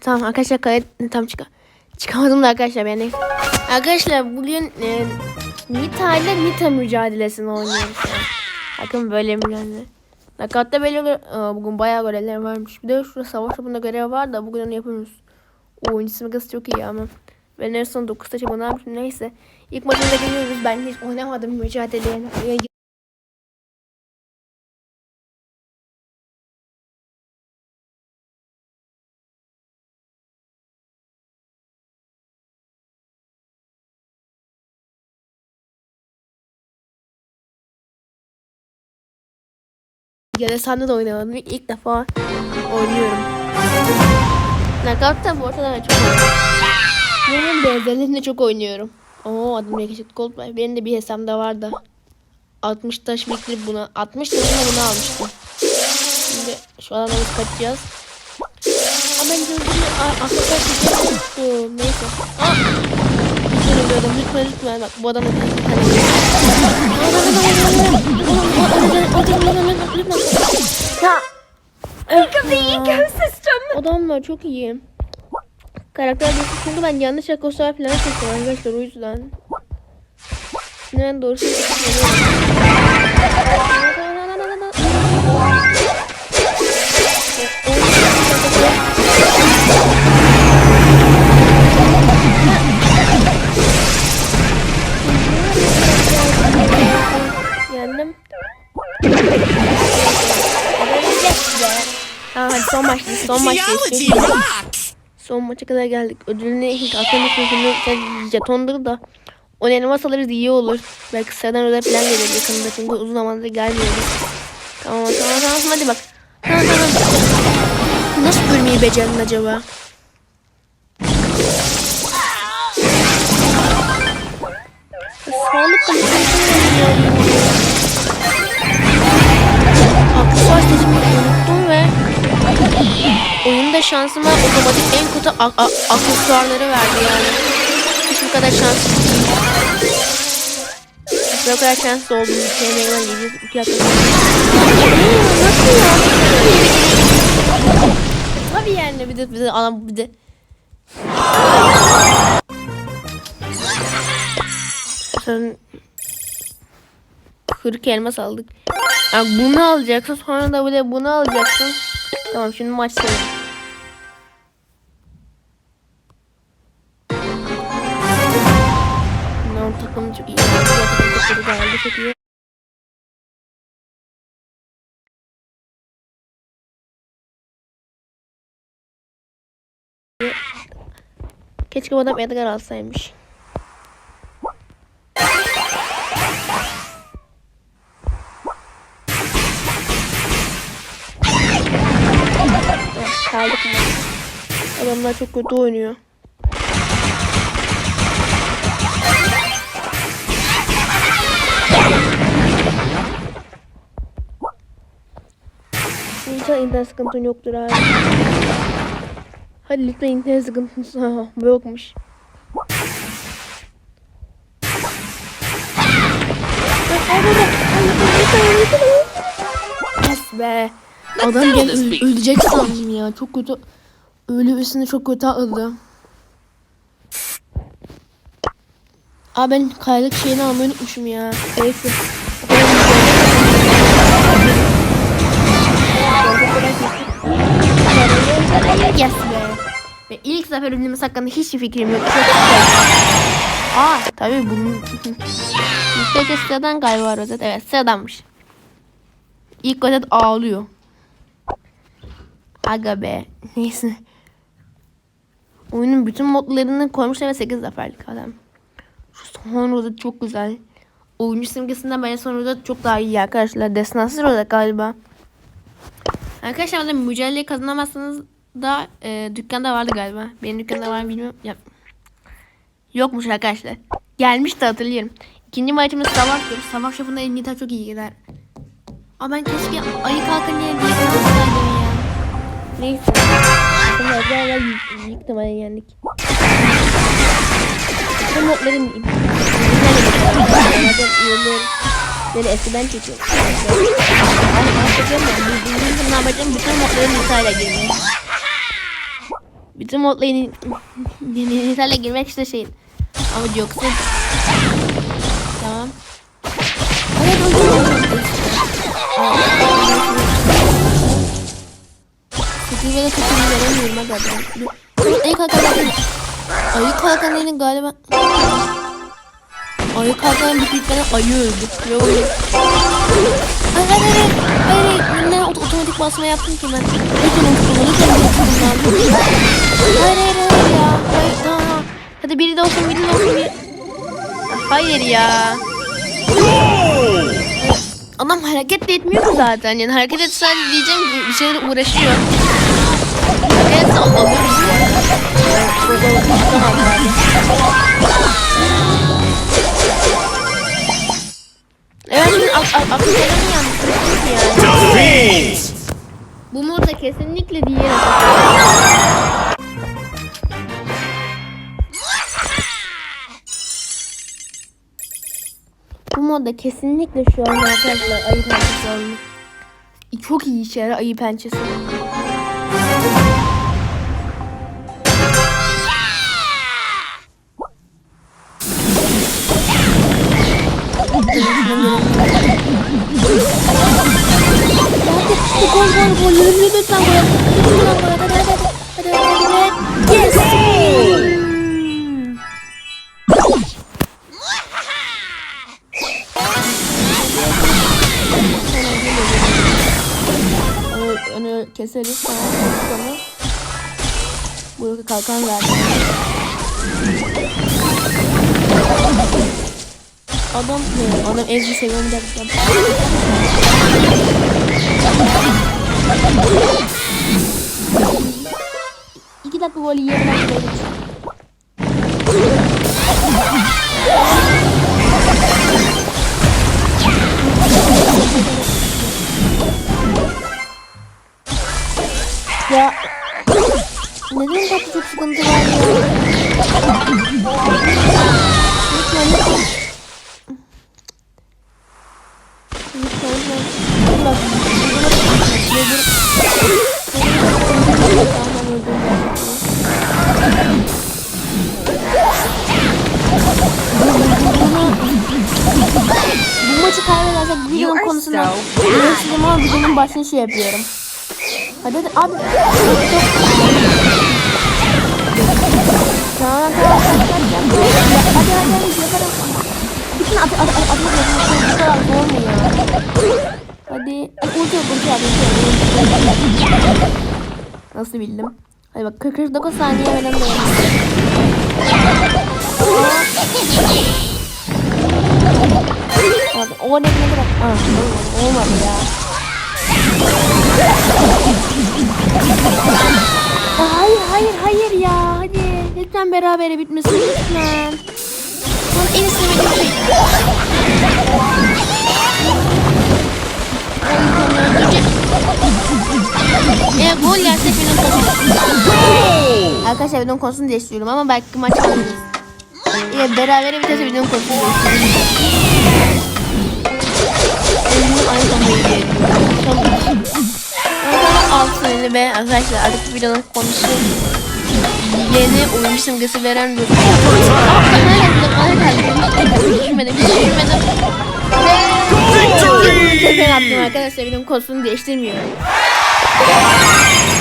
Tamam arkadaşlar kayıt tam çık çıkamadım da arkadaşlar yani. Arkadaşlar bugün e, Nita ile Nita mücadelesini oynuyoruz. Bakın böyle mücadele. Nakatta böyle e, bugün bayağı görevler varmış. Bir de şurada savaş topunda görev var da bugün onu yapamıyoruz. O oyuncu simgesi çok iyi ama. Ben en son 9 taşı bana yapmışım neyse. İlk maçımıza geliyoruz. Ben hiç oynamadım mücadeleye. Da sende de oynamadım. İlk defa oynuyorum. Knockout'ta bu ortada çok oynuyorum. Bunun benzerlerini çok oynuyorum. Oo adım Rekişit Gold var. Benim de bir hesabımda vardı. 60 taş biriktirip buna 60 taşına bunu almıştım. Şimdi şu alana biz kaçacağız. Aa ben gördüğümü aslında kaçacağım. Neyse. Aa! Ölüyorum. Lütfen lütfen. Bak bu adamı bir tane. Ya. ecosystem. Adamlar çok iyi. Karakter değişti çünkü ben yanlış akoslar falan seçtim arkadaşlar o yüzden. Ben doğrusu son maçtayız. Son rocks! Son maça kadar geldik. Ödülünü ilk aklımda sözünü jetondur da. O elmas alırız iyi olur. Belki sıradan ödül falan gelir yakında çünkü uzun zamandır gelmiyordu. Tamam tamam tamam hadi bak. Tamam tamam. Nasıl ölmeyi becerdin acaba? Sağlık kalitesini oyunda şansıma otomatik en kötü aksesuarları verdi yani. Hiç bu kadar şanslı değilim. Bu kadar şanslı olduğum Mega Man 7 2 aksesuar. Nasıl ya? Tabii yani bir de bir de alan bir de. Sen 40 elmas aldık. Yani bunu alacaksın sonra da bir de bunu alacaksın. Tamam şimdi maç senin. Bunların takımı çok iyi. Takımı çok iyi. Keşke bu adam Edgar alsaymış. Kaldık mı? Adamlar çok kötü oynuyor. İnşallah internet sıkıntın yoktur abi. Hadi lütfen internet sıkıntısı yokmuş. Yes be. Adam gel öl- ölecek sandım ya. Çok kötü. Ölü üstüne çok kötü atladı. Aa ben kayalık şeyini almayı unutmuşum ya. Neyse. Yes be. Ve ilk zafer ürünümüz hakkında hiçbir fikrim yok. Aa tabii bunun... Yüksek sıradan galiba rozet. Evet sıradanmış. İlk rozet ağlıyor. Aga be. Neyse. Oyunun bütün modlarını koymuşlar ve 8 zaferlik adam. Şu son rozet çok güzel. Oyuncu simgesinden bence son rozet çok daha iyi arkadaşlar. Destansı rozet galiba. Arkadaşlar orada mücadeleyi kazanamazsanız da e, dükkanda vardı galiba. Benim dükkanda var mı bilmiyorum. Ya. Yokmuş arkadaşlar. Gelmişti hatırlıyorum. İkinci maçımız savaş diyoruz. Savaş yapında Nita çok iyi gider. Ama ben keşke ayı kalkın diye bir ya. Neyse. Şimdi acaba büyük ihtimalle yendik. Bu notların Böyle eskiden çekiyorum. Ben çekiyorum ya. Zaman yapacağım bütün modların Nita'yla girmeyi. Bütün modla yeni yenilerle girmek işte şey. Ama yoksa tamam. Evet, Sekiz ve de sekiz veremiyorum aga ben. Ayı kalkan Ayı kalkanlarının galiba Ayı kalkanın büyükleri ayı öldü. Yok hayır hayır. Hayır hayır. Neden ot- otomatik basma yaptım ki ben? Lütfen unuttum. Lütfen unuttum. Hayır hayır hayır ya. Hayır. Hadi biri de olsun biri de olsun biri. Hayır ya. Adam hareket de etmiyor ki zaten. Yani hareket etse sadece diyeceğim bir şeyle uğraşıyor. Etse anlamıyoruz ya. Evet şimdi ak ak akıllarını yanlış yani. Bu modda kesinlikle diğer Bu modda kesinlikle şu an arkadaşlar ayı pençesi olmuş. Çok iyi işe yarar ayı pençesi. Lütfen gol. Lütfen gol keseriz tamam. Sonra Burada kalkan verdi. Adam ne? Adam ezgi seviyorum derken. İki dakika gol yiyemem. Başını şey yapıyorum. Hadi hadi abi. Tamam tamam. Hadi hadi hadi. Bütün at at at at Bu kadar zor? Hadi. Ulti yok ulti abi. Nasıl bildim? Hadi bak 49 saniye falan dayanıyor. Abi o ne ne bırak. Olmadı, olmadı ya. Lütfen berabere bitmesin lütfen. Son en istemediğim şey. Eğer gol yersek benim konusunu. Arkadaşlar benim konusunu değiştiriyorum ama belki maç alırız. Eğer berabere biterse benim konusunu değiştiriyorum. Benim aynı zamanda iyi Tamam. Altın be arkadaşlar artık videonun konusu yeni oyuncu simgesi veren bir Düşünmedim, hiç düşünmedim. Tekrar attım arkadaşlar videonun konusunu değiştirmiyorum.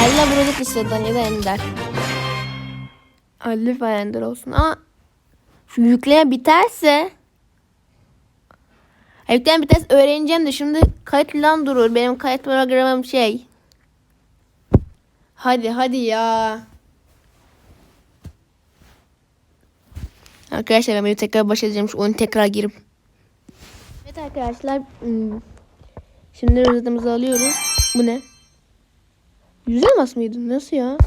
Allah burada isteden ya da ender. Lütfen ender olsun ama şu yükleyen biterse Yükleyen biterse öğreneceğim de şimdi kayıt lan durur. Benim kayıt programım şey. Hadi hadi ya. Arkadaşlar ben böyle tekrar başlayacağım. Şu oyunu tekrar girip. Evet arkadaşlar. hmm, Şimdi rızadımızı alıyoruz. Bu ne? Yüz elmas mıydı? Nasıl ya?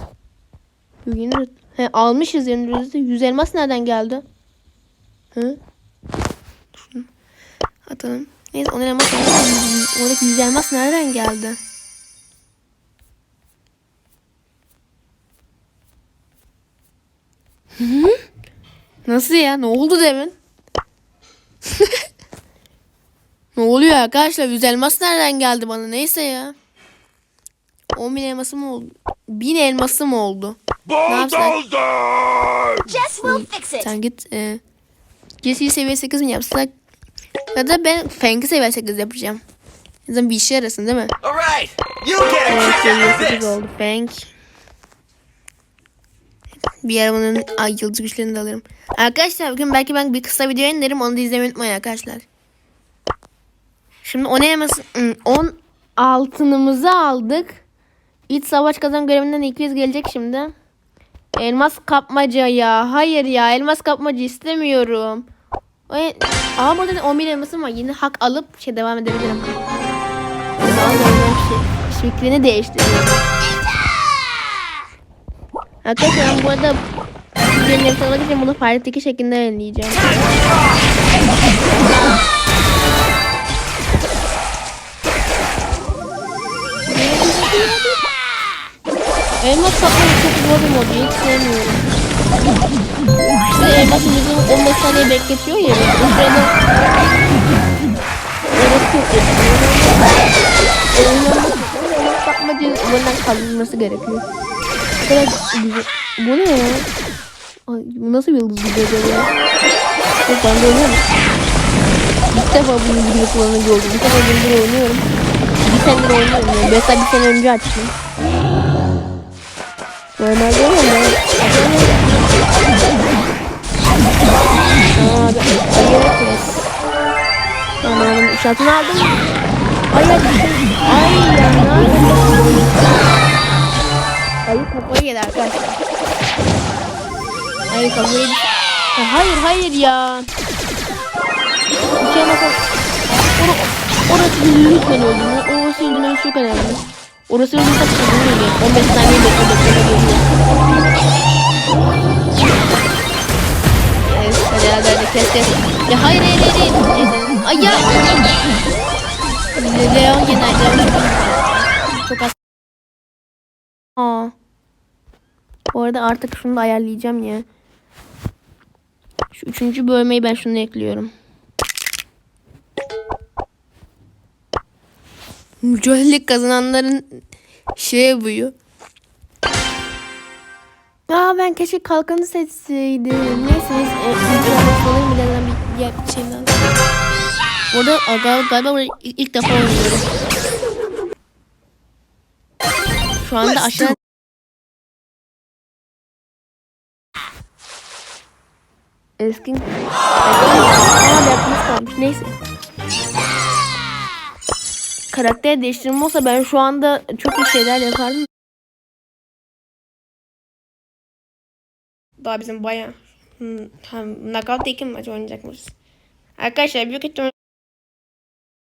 Yeni He, almışız yeni rızı. Yüz elmas nereden geldi? Hı? Atalım. Neyse onun elmas Oradaki yüz elmas nereden geldi? Hı? Nasıl ya? Ne oldu demin? ne oluyor arkadaşlar? Yüz elmas nereden geldi bana? Neyse ya. 10 bin elması mı oldu? 1000 elması mı oldu? Bulldozer! Jess will fix it. Sen git. E, Jesse'yi seviye 8 mi yapsak? Ya da ben Fang'i seviye 8 yapacağım. O zaman bir işe yarasın değil mi? All right, you get a kick out of 8 this. Fang. Bir ara bunun ay, yıldız güçlerini de alırım. Arkadaşlar bugün belki ben bir kısa video indiririm onu da izlemeyi unutmayın arkadaşlar. Şimdi o ne yemesin? 10 altınımızı aldık. İç savaş kazan görevinden 200 gelecek şimdi. Elmas kapmaca ya. Hayır ya elmas kapmaca istemiyorum. O, Aa burada da 11 elmasım var. Yine hak alıp şey devam edebilirim. Şey, şeklini değiştiriyorum. Arkadaşlar ben bu arada videonun nefes almak için bunu Fahret'teki şeklinde yayınlayacağım. Elmas satmayı çok zor bir mod. Hiç sevmiyorum. İşte elmasın bizi 15 saniye bekletiyor ya. O sırada Orası çok Elmas satmacı bundan kaldırılması gerekiyor. Kadar güzel. Bu ne ya? Ay, bu nasıl bir yıldız gücü acaba? Yok ben de oynuyorum. İlk defa bunun gibi kullanıcı gördüm. Bir tane gündür oynuyorum. Bir senedir oynuyorum yani. Mesela bir sene önce açtım. Normalde oynuyorum. Aa, abi, ayı Tamam aldım. Şatını aldım. Ay ay ay ya ne yapıyorsun? Ayı kafayı yedi arkadaşlar. Ayı kafayı yedi. Ha, hayır hayır ya. Bir şey bakın. Or orası lütfen öldürme. Orası öldürmesi çok önemli. Orası öldürmesi çok önemli. 15 saniye bekle bekle bekle. Evet hadi hadi hadi kes kes. Ya hayır hayır hayır. hayır. Ay ya. Leon gene Leon çok az. Aa. Bu arada artık şunu da ayarlayacağım ya. Şu üçüncü bölmeyi ben şunu ekliyorum. Mücadele kazananların şey buyu. Aa ben keşke kalkanı seçseydim. Neyse neyse. Mücadele salayım bir bir şey lazım. Burada galiba, ilk defa oynuyorum. Şu anda aşağı Eskin Eskin Aa yapmış kalmış. Neyse. Karakter değiştirme olsa ben şu anda çok iyi şeyler yapardım. Daha bizim baya hmm, tam knockout iki maç oynayacakmışız. Arkadaşlar büyük ihtimal